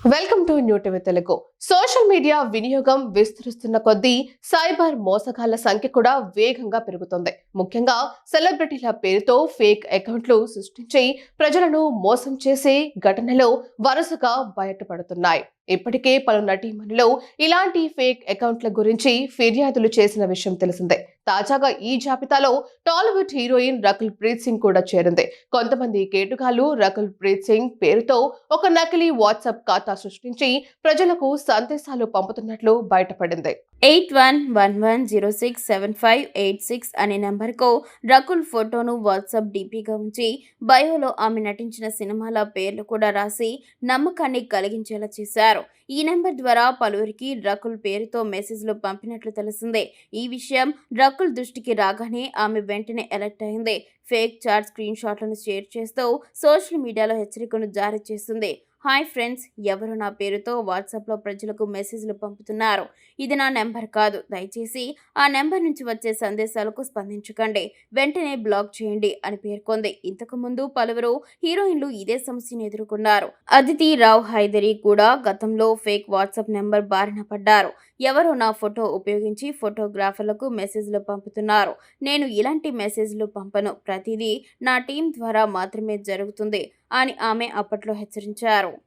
Welcome to new TV Telugu. Social media వినియోగం విస్తరిస్తున్న కొద్దీ సైబర్ మోసగాళ్ళ సంఖ్య కూడా వేగంగా పెరుగుతుంది. ముఖ్యంగా సెలబ్రిటీల పేరుతో ఫేక్ అకౌంట్లు సృష్టించి ప్రజలను మోసం చేసే ఘటనలు వరుసగా బయటపడుతున్నాయి. ఇప్పటికే పలు నటీమణులు ఇలాంటి ఫేక్ అకౌంట్ల గురించి ఫిర్యాదులు చేసిన విషయం తెలిసిందే. తాజాగా ఈ జాబితాలో టాలీవుడ్ హీరోయిన్ రకుల్ ప్రీత్ సింగ్ కూడా చేరింది. కొంతమంది కేటుగాళ్ళు రకుల్ ప్రీత్ సింగ్ పేరుతో ఒక నకిలీ వాట్సాప్ ఖాతా సృష్టించి ప్రజలకు సందేశాలు పంపుతున్నట్లు బయటపడింది. Eight one one one zero six seven five eight six అనే నెంబర్కు రకుల్ ఫోటోను వాట్సాప్ డీపీగా ఉంచి బయోలో ఆమె నటించిన సినిమాల పేర్లు కూడా రాసి నమ్మకాన్ని కలిగించేలా చేశారు. ఈ నెంబర్ ద్వారా పలువురికి రకుల్ పేరుతో మెసేజ్లు పంపినట్లు తెలిసిందే. ఈ విషయం రకుల్ దృష్టికి రాగానే ఆమె వెంటనే అలర్ట్ అయింది. ఫేక్ చాట్ స్క్రీన్ షాట్లను షేర్ చేస్తూ సోషల్ మీడియాలో హెచ్చరికను జారీ చేస్తుంది హాయ్ ఫ్రెండ్స్ ఎవరు నా పేరుతో వాట్సాప్లో ప్రజలకు మెసేజ్లు పంపుతున్నారు? ఇది నా నెంబర్ కాదు. దయచేసి ఆ నెంబర్ నుంచి వచ్చే సందేశాలకు స్పందించకండి. వెంటనే బ్లాక్ చేయండి అని పేర్కొంది. ఇంతకు ముందు పలువురు హీరోయిన్లు ఇదే సమస్యను ఎదుర్కొన్నారు. అదితి రావ్ హైదరి కూడా గతంలో ఫేక్ వాట్సాప్ నెంబర్ బారిన పడ్డారు. ఎవరో నా ఫోటో ఉపయోగించి ఫోటోగ్రాఫర్లకు మెసేజ్లు పంపుతున్నారు. నేను ఇలాంటి మెసేజ్లు పంపను. ప్రతిదీ నా టీం ద్వారా మాత్రమే జరుగుతుంది. అని ఆమె అప్పట్లో హెచ్చరించారు.